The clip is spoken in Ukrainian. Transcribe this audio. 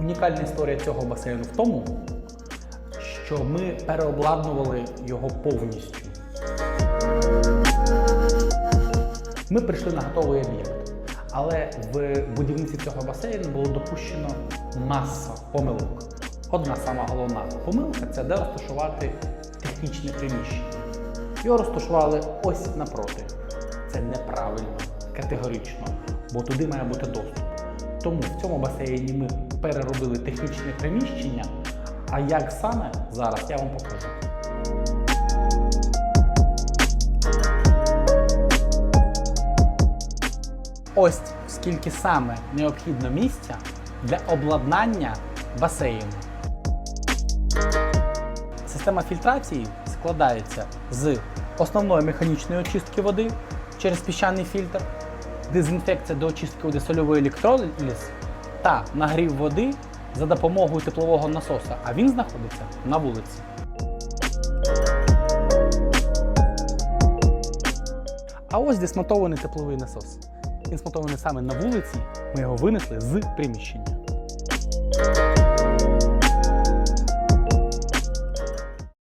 Унікальна історія цього басейну в тому, що ми переобладнували його повністю. Ми прийшли на готовий об'єкт, але в будівництві цього басейну було допущено маса помилок. Одна сама головна помилка це де розташувати технічне приміщення. Його розташували ось напроти. Це неправильно, категорично, бо туди має бути доступ. Тому в цьому басейні ми переробили технічне приміщення. А як саме зараз я вам покажу. Ось скільки саме необхідно місця для обладнання басейну. Система фільтрації складається з основної механічної очистки води через піщаний фільтр, дезінфекція до очистки водосольової електроліз та нагрів води за допомогою теплового насоса, а він знаходиться на вулиці. А ось де смонтований тепловий насос. Він смонтований саме на вулиці. Ми його винесли з приміщення.